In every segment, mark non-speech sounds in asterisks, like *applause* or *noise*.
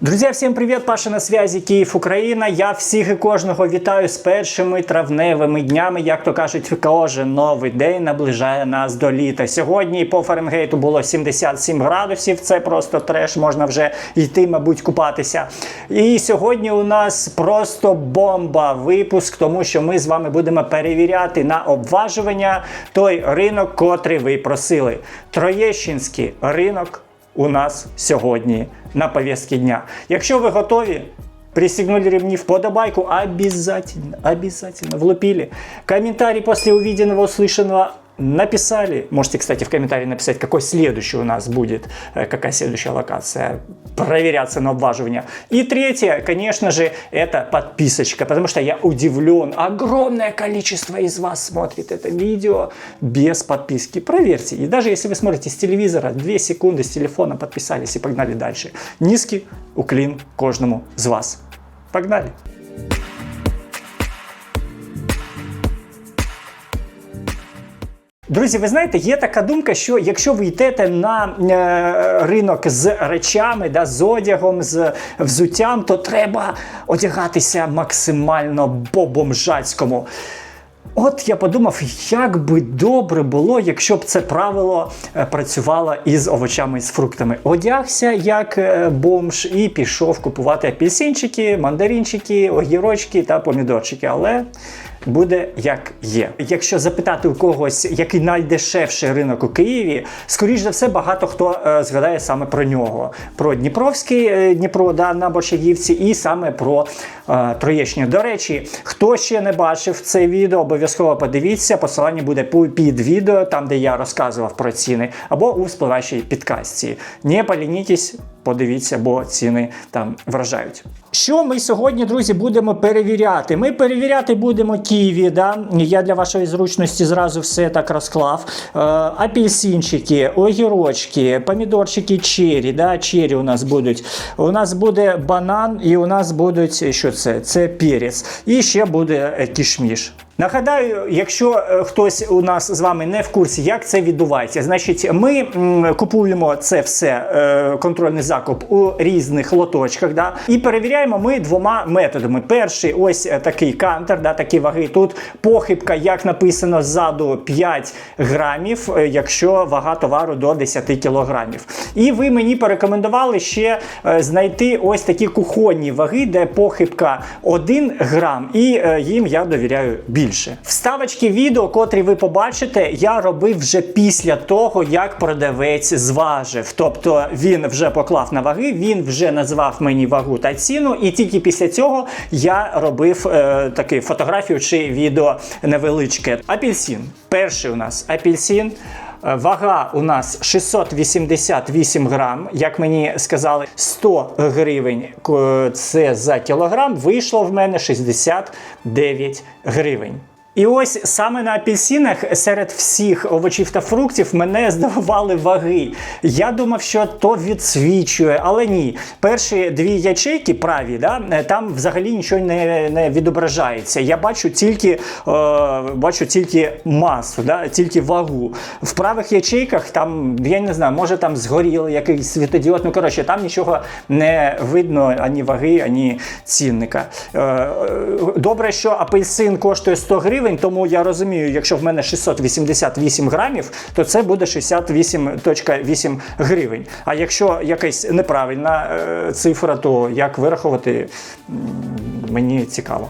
Друзі, всім привіт! Паша на зв'язі Київ, Україна. Я всіх і кожного вітаю з першими травневими днями. Як то кажуть, кожен новий день наближає нас до літа. Сьогодні по Фаренгейту було 77 градусів. Це просто треш, можна вже йти, мабуть, купатися. І сьогодні у нас просто бомба випуск, тому що ми з вами будемо перевіряти на обважування той ринок, котрий ви просили. Троєщинський ринок у нас сьогодні на повестке дня. Якщо ви готові, присягнули ремни, вподобайку, обязательно, обязательно влупили. Комментарий после увиденного, услышанного написали. Можете, кстати, в комментарии написать, какой следующий у нас будет, э, какая следующая локация проверяться на обваживание. И третье, конечно же, это подписочка, потому что я удивлен. Огромное количество из вас смотрит это видео без подписки. Проверьте. И даже если вы смотрите с телевизора, 2 секунды с телефона подписались и погнали дальше. Низкий уклин кожному з вас. Погнали! Друзі, ви знаєте, є така думка, що якщо ви йдете на е, ринок з речами, да, з одягом, з взуттям, то треба одягатися максимально по-бомжацькому. От я подумав, як би добре було, якщо б це правило е, працювало із овочами і з фруктами. Одягся як е, бомж і пішов купувати апельсинчики, мандаринчики, огірочки та помідорчики. Але буде як є. Якщо запитати у когось, який найдешевший ринок у Києві, скоріш за все, багато хто е, згадає саме про нього: про Дніпровський е, Дніпро да, на Борщагівці, і саме про е, Троєщину. До речі, хто ще не бачив це відео, обов'язково подивіться. Посилання буде під відео, там де я розказував про ціни, або у спливаючій підкастці. Не полінітесь, подивіться, бо ціни там вражають. Що ми сьогодні, друзі, будемо перевіряти? Ми перевіряти будемо ківі. Да? Я для вашої зручності зразу все так розклав. Е, апельсинчики, огірочки, помідорчики, чері. Да? Чері у нас будуть. У нас буде банан і у нас будуть що це? Це перець. І ще буде кішміш. Нагадаю, якщо е, хтось у нас з вами не в курсі, як це відбувається, значить, ми купуємо це все, е, контрольний закуп у різних лоточках, да, і перевіряємо ми двома методами. Перший ось е, такий кантер, да, такі ваги. Тут похибка, як написано ззаду, 5 грамів, якщо вага товару до 10 кілограмів. І ви мені порекомендували ще знайти ось такі кухонні ваги, де похибка 1 грам, і їм я довіряю більше. Вставочки відео, котрі ви побачите, я робив вже після того, як продавець зважив. Тобто він вже поклав на ваги, він вже назвав мені вагу та ціну, і тільки після цього я робив е, таку фотографію чи відео невеличке. Апельсин. Перший у нас апельсин. Е, Вага у нас 688 грам. Як мені сказали, 100 гривень це за кілограм. Вийшло в мене 69 гривень. І ось саме на апельсинах серед всіх овочів та фруктів мене *laughs* здивували ваги. Я думав, що то відсвічує, але ні. Перші дві ячейки праві, да, там взагалі нічого не, не відображається. Я бачу тільки, е, бачу тільки масу, да, тільки вагу. В правих ячейках там, я не знаю, може там згоріло якийсь світодіод. Ну коротше, там нічого не видно ані ваги, ані цінника. Е, е, Добре, що апельсин коштує 100 гривень, тому я розумію, якщо в мене 688 грамів, то це буде 68,8 гривень. А якщо якась неправильна е, цифра, то як вирахувати, мені цікаво.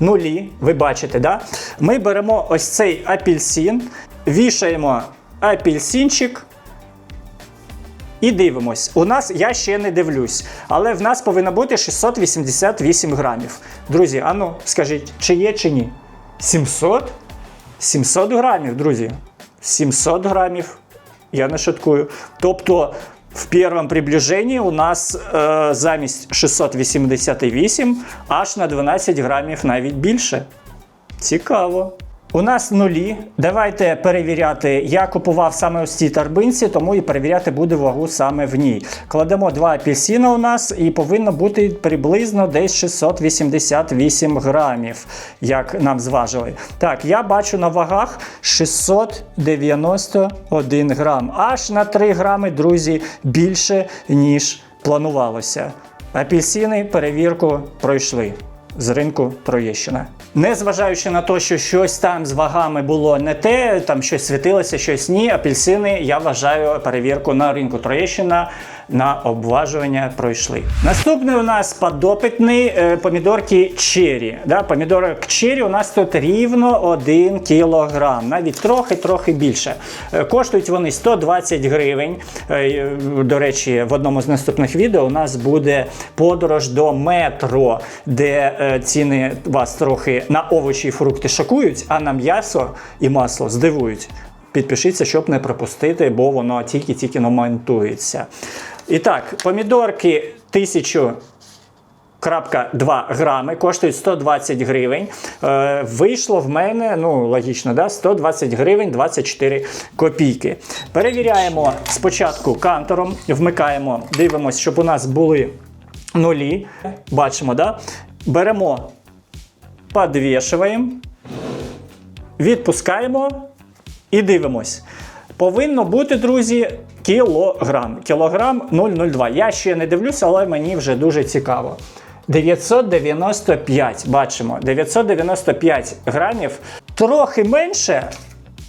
Нулі, ви бачите, да? ми беремо ось цей апельсин, вішаємо апельсинчик. І дивимось. У нас я ще не дивлюсь, але в нас повинно бути 688 грамів. Друзі, ану, скажіть, чи є, чи ні? 700? 700 грамів, друзі. 700 грамів. Я не шуткую. Тобто, в першому приближенні у нас е, замість 688 аж на 12 грамів навіть більше. Цікаво. У нас нулі. Давайте перевіряти. Я купував саме ось цій торбинці, тому і перевіряти буде вагу саме в ній. Кладемо два апельсина у нас і повинно бути приблизно десь 688 грамів, як нам зважили. Так, я бачу на вагах 691 грам. Аж на 3 грами, друзі, більше, ніж планувалося. Апельсини перевірку пройшли з ринку Троєщина. Незважаючи на те, що щось там з вагами було не те, там щось світилося, щось ні. Апельсини, я вважаю, перевірку на ринку Троєщина на обважування пройшли. Наступний у нас подопитний е, помідорки чері. Да, помідорок чері у нас тут рівно 1 кілограм, навіть трохи-трохи більше. Е, Коштують вони 120 гривень. Е, До речі, в одному з наступних відео у нас буде подорож до метро, де ціни вас трохи на овочі і фрукти шокують, а на м'ясо і масло здивують. Підпишіться, щоб не пропустити, бо воно тільки-тільки монтується. І так, помідорки 1000 Крапка 2 грами, коштують 120 гривень. Е, вийшло в мене, ну логічно, да, 120 гривень 24 копійки. Перевіряємо спочатку кантором, вмикаємо, дивимося, щоб у нас були нулі. Бачимо, да? беремо, підвішуємо, відпускаємо і дивимось. Повинно бути, друзі, кілограм. Кілограм 0,02. Я ще не дивлюся, але мені вже дуже цікаво. 995, бачимо, 995 грамів, трохи менше,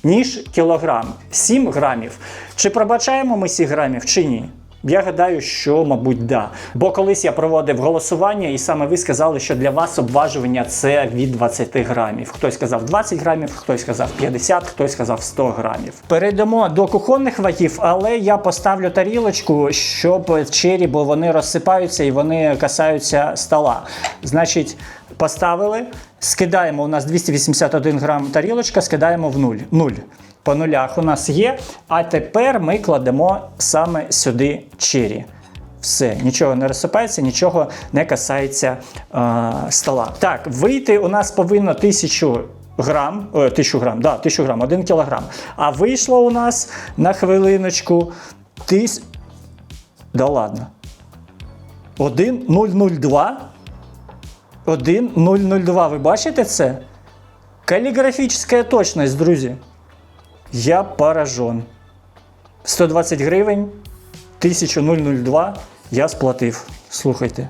ніж кілограм. 7 грамів. Чи пробачаємо ми 7 грамів, чи ні? Я гадаю, що, мабуть, да. Бо колись я проводив голосування, і саме ви сказали, що для вас обважування це від 20 грамів. Хтось сказав 20 грамів, хтось сказав 50, хтось сказав 100 грамів. Перейдемо до кухонних вагів, але я поставлю тарілочку, щоб чері, бо вони розсипаються і вони касаються стола. Значить, поставили, скидаємо. У нас 281 грам тарілочка, скидаємо в нуль. нуль по нулях у нас є. А тепер ми кладемо саме сюди чері. Все, нічого не розсипається, нічого не касається е, стола. Так, вийти у нас повинно 1000 грам, о, 1000 грам, да, 1000 грам, 1 кілограм. А вийшло у нас на хвилиночку тис... Да ладно. 1,002. 1,002. Ви бачите це? Каліграфічна точність, друзі. Я поражен. 120 гривень, 1002 я сплатив. Слухайте.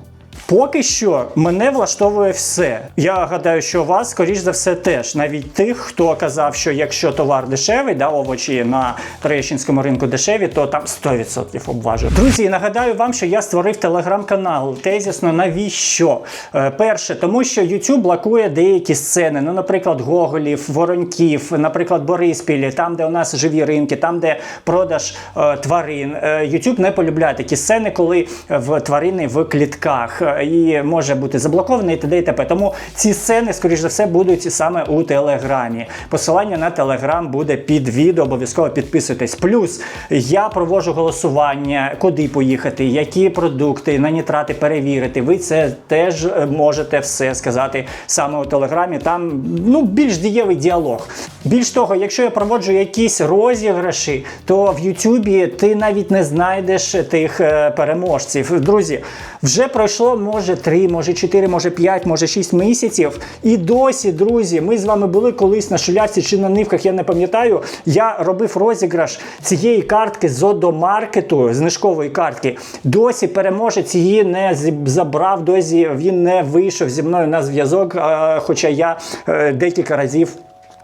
Поки що мене влаштовує все. Я гадаю, що вас, скоріш за все, теж. Навіть тих, хто казав, що якщо товар дешевий, да, овочі на Троєщинському ринку дешеві, то там 100% обважує. Друзі, нагадаю вам, що я створив телеграм-канал. Тезісно, навіщо? Е, перше, тому що YouTube блокує деякі сцени. Ну, наприклад, Гоголів, Вороньків, наприклад, Бориспілі, там, де у нас живі ринки, там, де продаж е, тварин. Е, YouTube не полюбляє такі сцени, коли в тварини в клітках е, і може бути заблокований і т.д. і т.п. Тому ці сцени, скоріш за все, будуть саме у Телеграмі. Посилання на Телеграм буде під відео, обов'язково підписуйтесь. Плюс я проводжу голосування, куди поїхати, які продукти на нітрати перевірити. Ви це теж можете все сказати саме у Телеграмі. Там ну, більш дієвий діалог. Більш того, якщо я проводжу якісь розіграші, то в Ютубі ти навіть не знайдеш тих е, переможців. Друзі, вже пройшло може 3, може 4, може 5, може 6 місяців. І досі, друзі, ми з вами були колись на шулярці чи на нивках, я не пам'ятаю. Я робив розіграш цієї картки з одомаркету, знижкової картки. Досі переможець її не забрав, досі він не вийшов зі мною на зв'язок, хоча я е, декілька разів.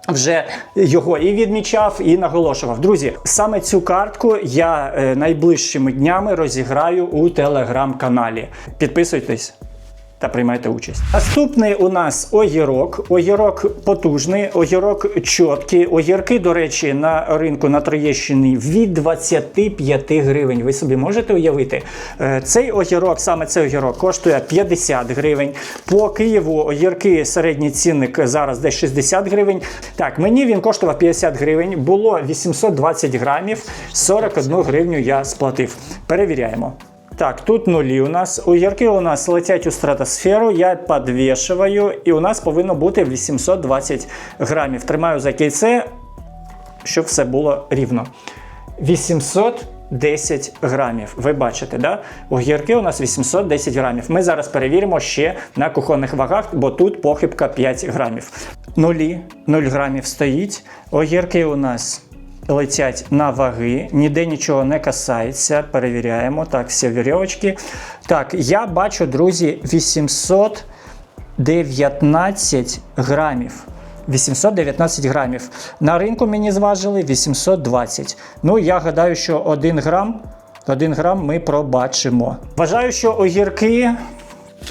Вже його і відмічав, і наголошував. Друзі, саме цю картку я е, найближчими днями розіграю у телеграм-каналі. Підписуйтесь та приймайте участь. Наступний у нас огірок. Огірок потужний, огірок чіткий. Огірки, до речі, на ринку на Троєщині від 25 гривень. Ви собі можете уявити? Е, Цей огірок, саме цей огірок, коштує 50 гривень. По Києву огірки середній цінник зараз десь 60 гривень. Так, мені він коштував 50 гривень, було 820 грамів, 41 гривню я сплатив. Перевіряємо. Так, тут нулі у нас. Огірки у нас летять у стратосферу, я підвішую, і у нас повинно бути 820 грамів. Тримаю за кільце, щоб все було рівно. 810 грамів. Ви бачите, да? Огірки у нас 810 грамів. Ми зараз перевіримо ще на кухонних вагах, бо тут похибка 5 грамів. Нулі, 0 грамів стоїть. Огірки у нас летять на ваги, ніде нічого не касається. Перевіряємо. Так, всі вірьовочки. Так, я бачу, друзі, 819 грамів. 819 грамів. На ринку мені зважили 820. Ну, я гадаю, що 1 грам, 1 грам ми пробачимо. Вважаю, що огірки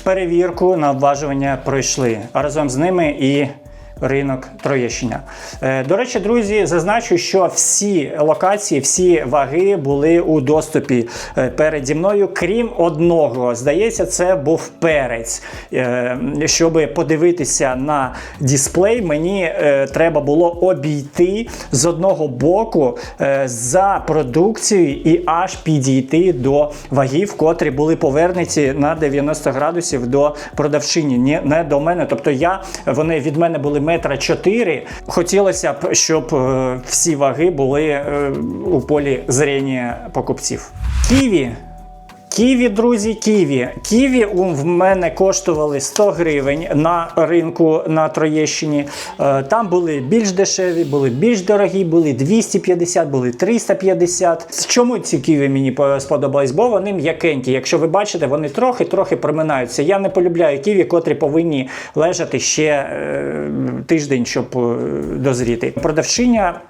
перевірку на обважування пройшли, а разом з ними і ринок Троєщина. Е, До речі, друзі, зазначу, що всі локації, всі ваги були у доступі е, переді мною, крім одного. Здається, це був перець. Е, Щоб подивитися на дисплей, мені треба було обійти з одного боку за продукцією і аж підійти до вагів, котрі були повернуті на 90 градусів до продавчині, не до мене. Тобто я вони від мене були метра чотири. Хотілося б, щоб е, всі ваги були е, у полі зрення покупців. Ківі. Ківі, друзі, ківі. Ківі в мене коштували 100 гривень на ринку на Троєщині. Е, Там були більш дешеві, були більш дорогі, були 250, були 350. Чому ці ківі мені сподобались? Бо вони м'якенькі. Якщо ви бачите, вони трохи-трохи проминаються. Я не полюбляю ківі, котрі повинні лежати ще е, тиждень, щоб е, дозріти. Продавчиня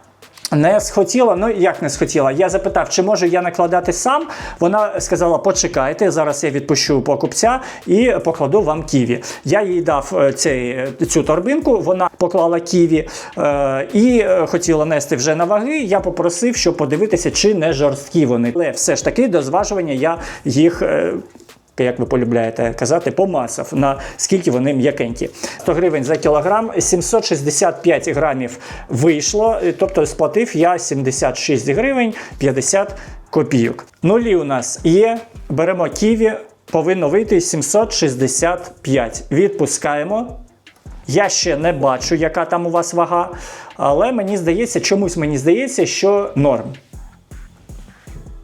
не схотіла, ну як не схотіла. Я запитав, чи можу я накладати сам. Вона сказала: почекайте, зараз я відпущу покупця і покладу вам ківі. Я їй дав е, цей, е, цю торбинку, вона поклала ківі е, і е, хотіла нести вже на ваги. Я попросив, щоб подивитися, чи не жорсткі вони. Але все ж таки до зважування я їх. е, як ви полюбляєте казати, помасав на скільки вони м'якенькі. 100 гривень за кілограм, 765 грамів вийшло, тобто сплатив я 76 гривень 50 копійок. Нулі у нас є, беремо ківі, повинно вийти 765. Відпускаємо. Я ще не бачу, яка там у вас вага, але мені здається, чомусь мені здається, що норм.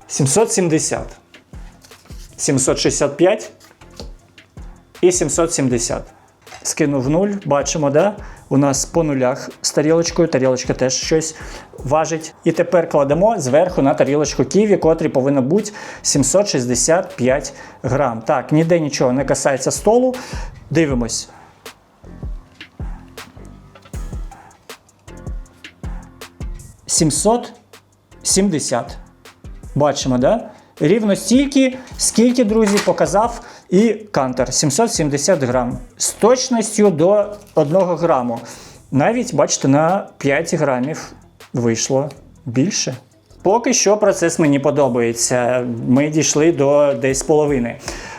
770. 765 і 770. Скинув 0, бачимо, да? у нас по нулях з тарілочкою, тарілочка теж щось важить. І тепер кладемо зверху на тарілочку ківі, котрі повинно бути 765 грам. Так, ніде нічого не касається столу. Дивимось. Сімсот сімдесят. Бачимо, да? Рівно стільки, скільки, друзі, показав і кантер 770 грам. З точністю до 1 граму. Навіть, бачите, на 5 грамів вийшло більше. Поки що процес мені подобається. Ми дійшли до десь половини.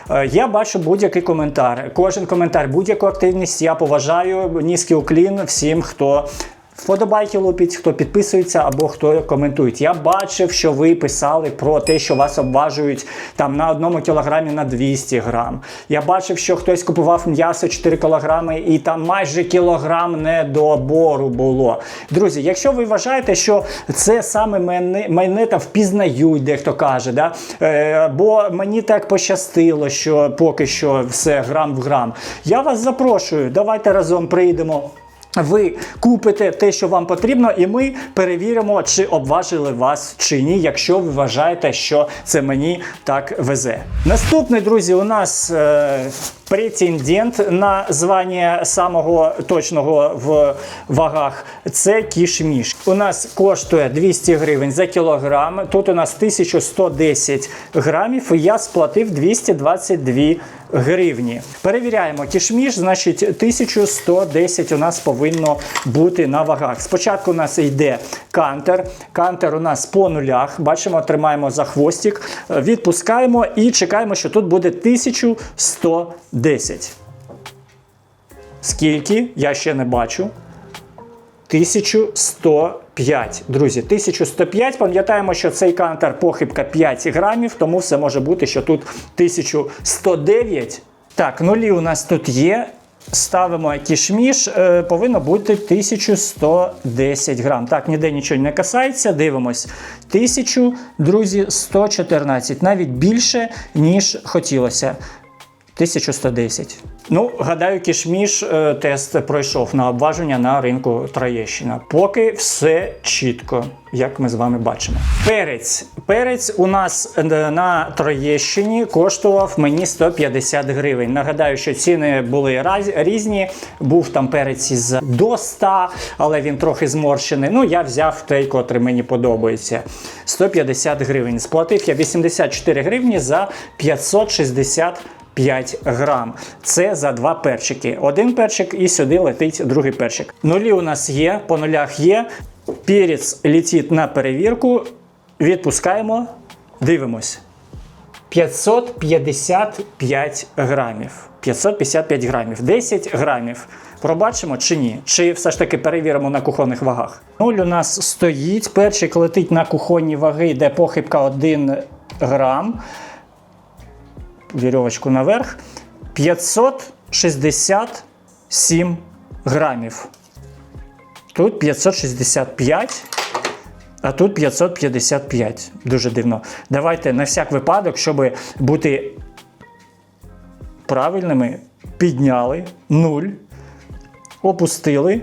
Е, Я бачу будь-який коментар. Кожен коментар, будь-яку активність я поважаю. Низький уклін всім, хто Вподобайки лупіть, хто підписується або хто коментує. Я бачив, що ви писали про те, що вас обважують там на одному кілограмі на 200 грам. Я бачив, що хтось купував м'ясо 4 кілограми і там майже кілограм недобору було. Друзі, якщо ви вважаєте, що це саме мене, мене там впізнають, дехто каже, да? е, бо мені так пощастило, що поки що все грам в грам. Я вас запрошую, давайте разом прийдемо. Ви купите те, що вам потрібно, і ми перевіримо, чи обважили вас чи ні, якщо ви вважаєте, що це мені так везе. Наступний, друзі, у нас е, претендент на звання самого точного в вагах це кішміш. У нас коштує 200 гривень за кілограм. Тут у нас 1110 грамів. Я сплатив 222 гривні. Перевіряємо кішміш, значить 1110 у нас повинно бути на вагах. Спочатку у нас йде кантер. Кантер у нас по нулях. Бачимо, тримаємо за хвостик, відпускаємо і чекаємо, що тут буде 1110. Скільки? Я ще не бачу. 1105. Друзі, 1105. Пам'ятаємо, що цей кантер похибка 5 грамів, тому все може бути, що тут 1109. Так, нулі у нас тут є. Ставимо кішміш, е, повинно бути 1110 грам. Так, ніде нічого не касається. Дивимось. 1000, друзі, 114. Навіть більше, ніж хотілося. 1110. Ну, гадаю, кішміш е, тест пройшов на обваження на ринку Троєщина. Поки все чітко, як ми з вами бачимо. Перець. Перець у нас е, на Троєщині коштував мені 150 гривень. Нагадаю, що ціни були різні. Був там перець із до 100, але він трохи зморщений. Ну, я взяв той, котрий мені подобається. 150 гривень. Сплатив я 84 гривні за 560 5 грам. Це за два перчики. Один перчик і сюди летить другий перчик. Нулі у нас є, по нулях є. Перець летить на перевірку. Відпускаємо, дивимось. 555 грамів. 555 грамів. 10 грамів. Пробачимо чи ні? Чи все ж таки перевіримо на кухонних вагах? Нуль у нас стоїть. Перчик летить на кухонні ваги, де похибка 1 грам вірьовочку наверх. 567 грамів. Тут 565, а тут 555. Дуже дивно. Давайте на всяк випадок, щоб бути правильними, підняли 0, опустили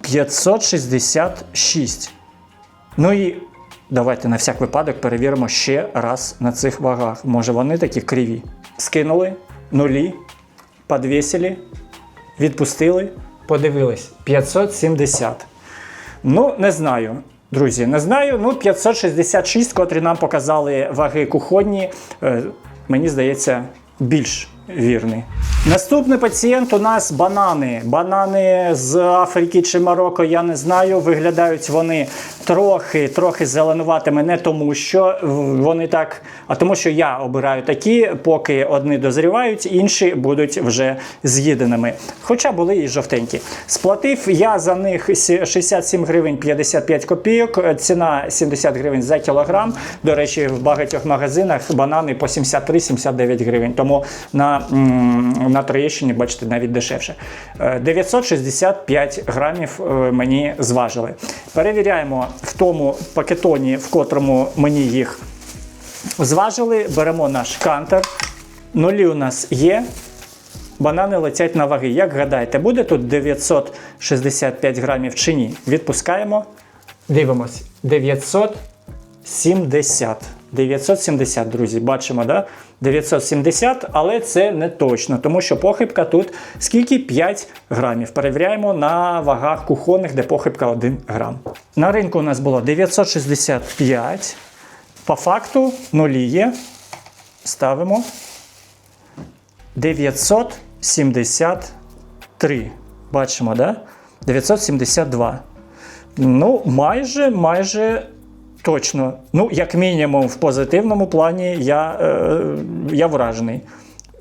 566. Ну і давайте на всяк випадок перевіримо ще раз на цих вагах. Може вони такі криві. Скинули нулі, підвісили, відпустили, подивились. 570. Ну, не знаю. Друзі, не знаю. Ну, 566, котрі нам показали ваги кухонні, е, мені здається, більш вірний. Наступний пацієнт у нас банани. Банани з Африки чи Марокко, я не знаю. Виглядають вони трохи, трохи зеленуватими, не тому, що вони так, а тому, що я обираю такі, поки одні дозрівають, інші будуть вже з'їденими. Хоча були і жовтенькі. Сплатив я за них 67 гривень 55 копійок, ціна 70 гривень за кілограм. До речі, в багатьох магазинах банани по 73-79 гривень. Тому на, на Троєщині, бачите, навіть дешевше. Е, 965 грамів е, мені зважили. Перевіряємо в тому пакетоні, в котрому мені їх зважили. Беремо наш кантер. Нулі у нас є. Банани летять на ваги. Як гадаєте, буде тут 965 грамів чи ні? Відпускаємо. Дивимось. 970. 970, друзі, бачимо, да? 970, але це не точно, тому що похибка тут скільки 5 грамів. Перевіряємо на вагах кухонних, де похибка 1 грам. На ринку у нас було 965. По факту нулі є. Ставимо 973. Бачимо, да? 972. Ну, майже, майже точно. Ну, як мінімум, в позитивному плані я, е, я вражений.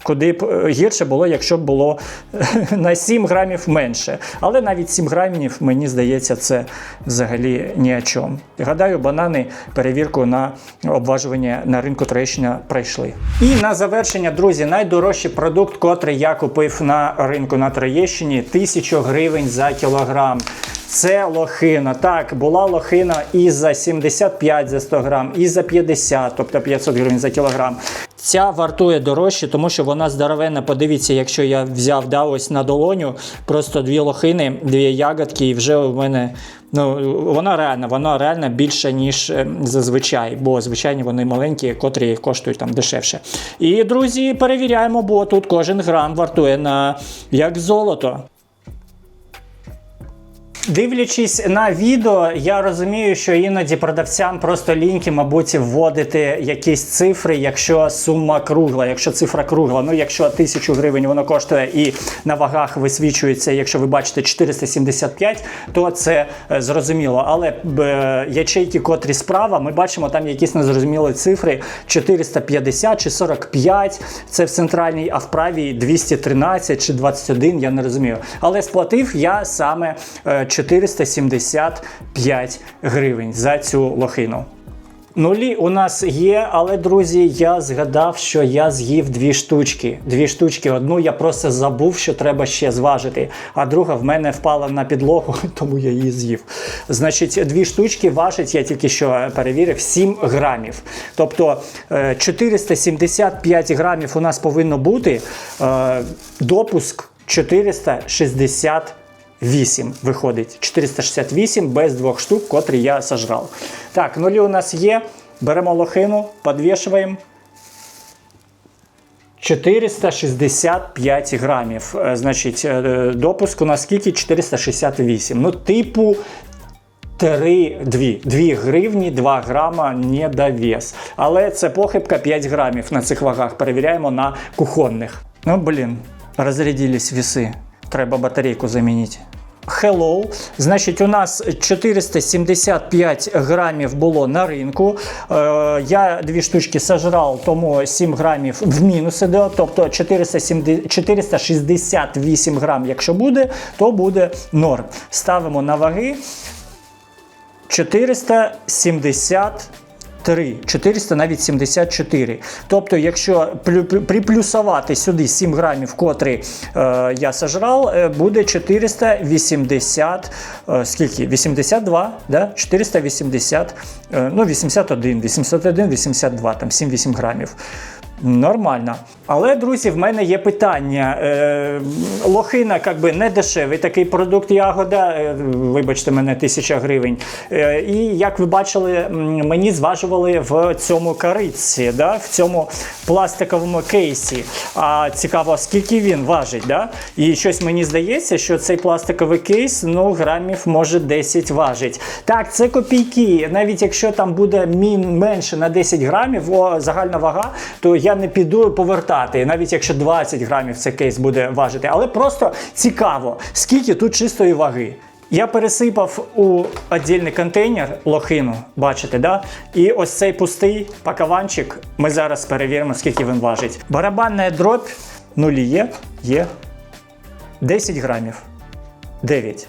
Куди б е, гірше було, якщо б було *laughs* на 7 грамів менше. Але навіть 7 грамів, мені здається, це взагалі ні о чому. Гадаю, банани перевірку на обважування на ринку Троєщина пройшли. І на завершення, друзі, найдорожчий продукт, котрий я купив на ринку на Троєщині 1000 гривень за кілограм. Це лохина. Так, була лохина і за 75 за 100 грам, і за 50, тобто 500 гривень за кілограм. Ця вартує дорожче, тому що вона здоровенна. Подивіться, якщо я взяв да, ось на долоню, просто дві лохини, дві ягодки, і вже у мене. Ну, вона реальна, вона реально більша, ніж е, зазвичай, бо звичайні вони маленькі, котрі коштують там дешевше. І, друзі, перевіряємо, бо тут кожен грам вартує на як золото. Дивлячись на відео, я розумію, що іноді продавцям просто ліньки, мабуть, вводити якісь цифри, якщо сума кругла, якщо цифра кругла. Ну, якщо тисячу гривень воно коштує і на вагах висвічується, якщо ви бачите 475, то це е, зрозуміло. Але е, ячейки, котрі справа, ми бачимо там якісь незрозумілі цифри 450 чи 45. Це в центральній, а в правій 213 чи 21, я не розумію. Але сплатив я саме е, 475 гривень за цю лохину. Нулі у нас є, але друзі, я згадав, що я з'їв дві штучки. Дві штучки. Одну я просто забув, що треба ще зважити, а друга в мене впала на підлогу, *laughs* тому я її з'їв. Значить, дві штучки важить, я тільки що перевірив, 7 грамів. Тобто е, 475 грамів у нас повинно бути. е, Допуск 460 8 виходить. 468 без двох штук, котрі я сожрав. Так, нулі у нас є. Беремо лохину, підвішуємо. 465 грамів. Е, Значить, е, допуск у нас скільки? 468. Ну, типу. 3, 2, 2 гривні, 2 грама недовес. Але це похибка 5 грамів на цих вагах. Перевіряємо на кухонних. Ну, блін, розрядились віси. Треба батарейку замінити. Hello. Значить, у нас 475 грамів було на ринку. Е, я дві штучки сожрав, тому 7 грамів в мінус іде. Тобто 470 468 грам, якщо буде, то буде норм. Ставимо на ваги. 473, 400 навіть 74. Тобто, якщо плю- плю- приплюсувати сюди 7 грамів, котрі е, я сожрав, е, буде 480, е, скільки? 82, да? 480, е, ну 81, 81, 82, там 7-8 грамів. Нормально. Але, друзі, в мене є питання. Е, лохина як би, не дешевий такий продукт ягода, е, вибачте мене, тисяча гривень. Е, і як ви бачили, мені зважували в цьому кариці, да? в цьому пластиковому кейсі. А цікаво, скільки він важить. Да? І щось мені здається, що цей пластиковий кейс ну, грамів може 10 важить. Так, це копійки. Навіть якщо там буде менше на 10 грамів, о, загальна вага, то я не піду повертати, навіть якщо 20 грамів цей кейс буде важити. Але просто цікаво, скільки тут чистої ваги. Я пересипав у віддільний контейнер лохину, бачите, да? І ось цей пустий пакаванчик. Ми зараз перевіримо, скільки він важить. Барабанна дробь нулі є, є 10 грамів. 9.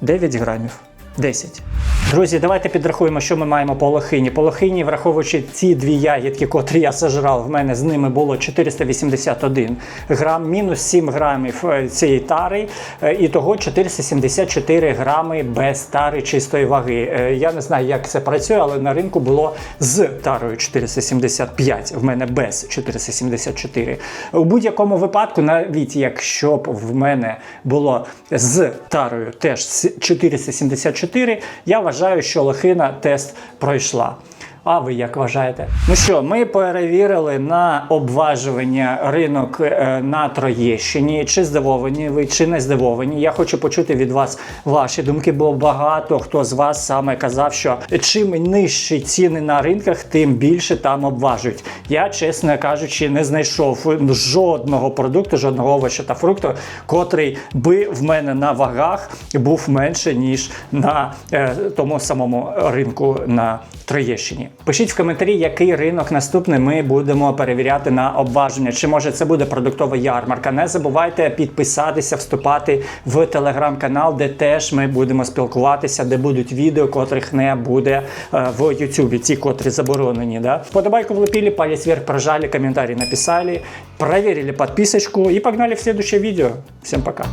9 грамів. 10. Друзі, давайте підрахуємо, що ми маємо по лохині. По лохині, враховуючи ці дві ягідки, котрі я сожрав, в мене з ними було 481 грам, мінус 7 грамів е, цієї тари, е, і того 474 грами без тари чистої ваги. Е, Я не знаю, як це працює, але на ринку було з тарою 475, в мене без 474. У будь-якому випадку, навіть якщо б в мене було з тарою теж 474, я вважаю, що лохина тест пройшла. А ви як вважаєте? Ну що, ми перевірили на обважування ринок е, на Троєщині. Чи здивовані ви, чи не здивовані? Я хочу почути від вас ваші думки, бо багато хто з вас саме казав, що чим нижчі ціни на ринках, тим більше там обважують. Я, чесно кажучи, не знайшов жодного продукту, жодного овоча та фрукту, котрий би в мене на вагах був менше, ніж на е, тому самому ринку на Троєщині. Пишіть в коментарі, який ринок наступний ми будемо перевіряти на обваження. Чи може це буде продуктова ярмарка? Не забувайте підписатися, вступати в телеграм-канал, де теж ми будемо спілкуватися, де будуть відео, котрих не буде е, в Ютубі, ті, котрі заборонені. Да? Подобайку влепили, палец вверх прожали, комментарий написали, проверили подписочку и погнали в следующее видео. Всем пока!